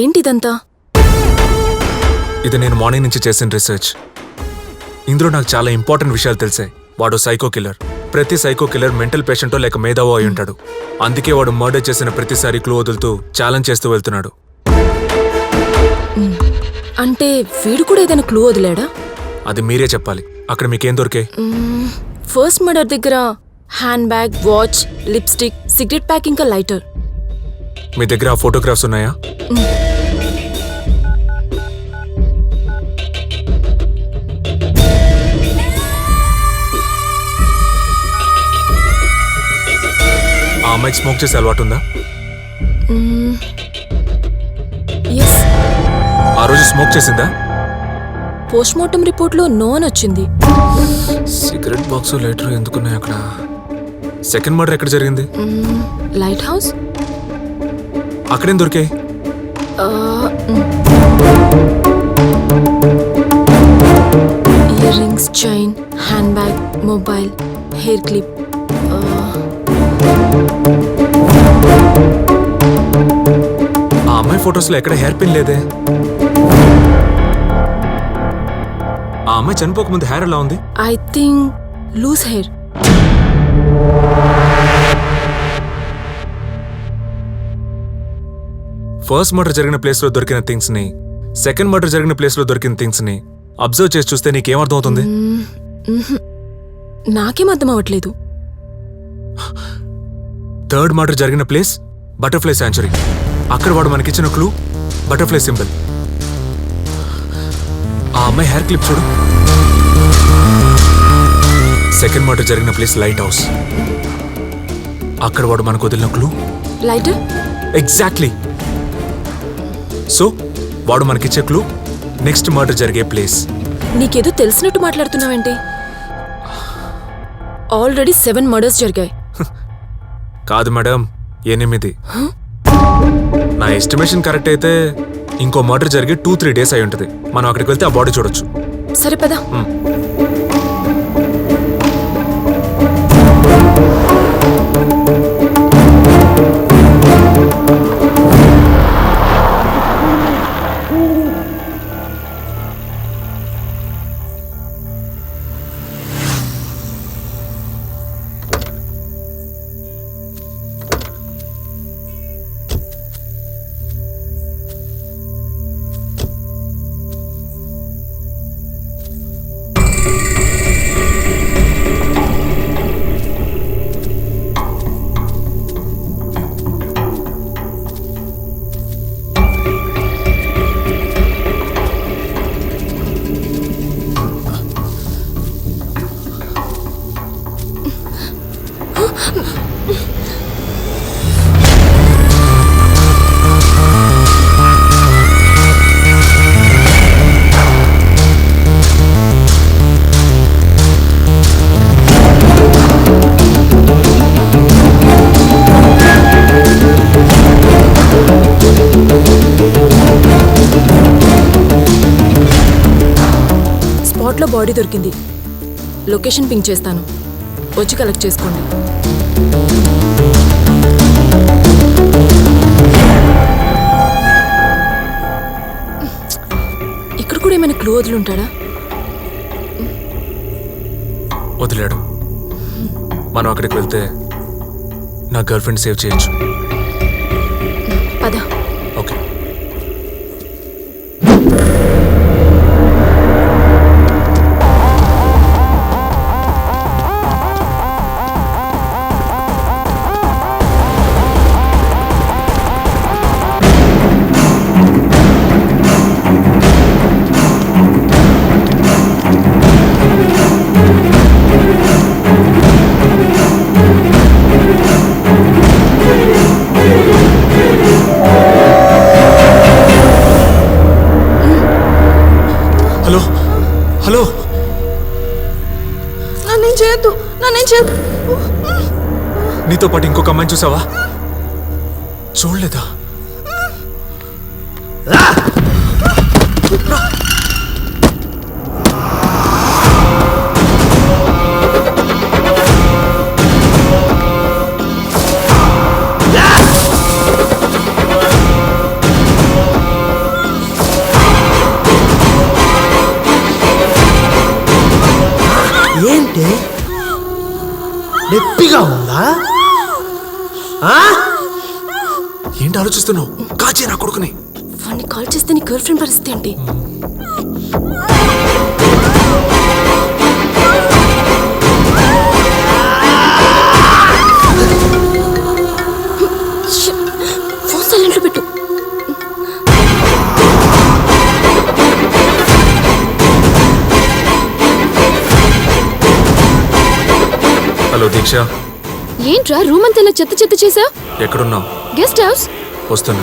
ఏంటిదంతా? ఇది నేను మార్నింగ్ నుంచి చేసిన రీసెర్చ్. ఇందులో నాకు చాలా ఇంపార్టెంట్ విషయాలు తెలిసాయి వాడు సైకో కిల్లర్. ప్రతి సైకో కిల్లర్ మెంటల్ పేషెంటో లేక మేధావో అయి ఉంటాడు. అందుకే వాడు మర్డర్ చేసిన ప్రతిసారి క్లూ వదులుతూ ఛాలెంజ్ చేస్తూ వెళ్తున్నాడు. అంటే వీడు కూడా ఏదైనా క్లూ వదిలాడా? అది మీరే చెప్పాలి. అక్కడ మీకేం దొరికే? ఫస్ట్ మర్డర్ దగ్గర hand bag watch lipstick cigarette pack ఇంకా లైటర్. మీ దగ్గర ఆ ఫోటోగ్రాఫ్స్ ఉన్నాయా? అమ్మాయికి స్మోక్ చేసే అలవాటు ఉందా? ఎస్ ఆ రోజు స్మోక్ చేసిందా? పోస్ట్ మార్టం రిపోర్ట్లో నో అని వచ్చింది. సిగరెట్ బాక్స్ లైటర్ ఎందుకున్నాయి అక్కడ? సెకండ్ మర్డర్ ఎక్కడ జరిగింది? లైట్ హౌస్ అక్కడేం దొరికాయి? Ear rings chain hand bag mobile hair clip ఫొటోస్లో ఎక్కడ హెయిర్ పిన్ లేదే? ఆ అమ్మాయి చనిపోకముందు హెయిర్ ఎలా ఉంది? I think loose hair. First murder జరిగిన ప్లేస్లో దొరికిన థింగ్స్ని సెకండ్ మర్డర్ జరిగిన ప్లేస్లో దొరికిన థింగ్స్ని అబ్జర్వ్ చేసి చూస్తే నీకేం అర్థం అవుతుంది నాకేం అర్థం అవ్వట్లేదు థర్డ్ మర్డర్ జరిగిన ప్లేస్? Butterfly sanctuary. అక్కడ వాడు మనకిచ్చిన క్లూ బటర్ఫ్లై సింబల్. ఆ అమ్మాయి హెయిర్ క్లిప్ చూడు. సెకండ్ మర్డర్ జరిగిన ప్లేస్ లైట్ హౌస్. అక్కడ వాడు మనకు వదిలిన క్లూ. Lighter exactly. సో వాడు మనకిచ్చే క్లూ నెక్స్ట్ మర్డర్ జరిగే ప్లేస్. నీకేదో తెలిసినట్టు మాట్లాడుతున్నావేంటి? ఆల్రెడీ సెవెన్ మర్డర్స్ జరిగాయి. కాదు మేడం ఎనిమిది. నా ఎస్టిమేషన్ కరెక్ట్ అయితే ఇంకో మర్డర్ జరిగి టూ త్రీ డేస్ అయి ఉంటుంది. మనం అక్కడికి వెళ్తే ఆ బాడీ చూడొచ్చు. సరే పదా. స్పాట్లో బాడీ దొరికింది. లొకేషన్ పింక్ చేస్తాను. వచ్చి కలెక్ట్ చేసుకోండి. ఇక్కడ కూడా ఏమైనా క్లూ వదులుంటాడా? వదిలాడు. మనం అక్కడికి వెళ్తే నా గర్ల్ ఫ్రెండ్ సేవ్ చేయొచ్చు. పద. హలో? హలో? నన్నేం చేయొద్దు నన్నేం చేయొద్దు. నీతో పాటు ఇంకొక అమ్మాయిని చూసావా? చూడలేదా? నొప్పిగా ఉందా? ఆ? ఏంటి ఆలోచిస్తున్నావు? కాచే నా కొడుకుని. వాడిని కాల్ చేస్తే నీ గర్ల్ ఫ్రెండ్ పరిస్థితి ఏంటి? దీక్ష ఏంట్రా రూమ్ అంతా చెత్త చెత్త చేసా ఎక్కడున్నావు? Guest house? వస్తున్నా.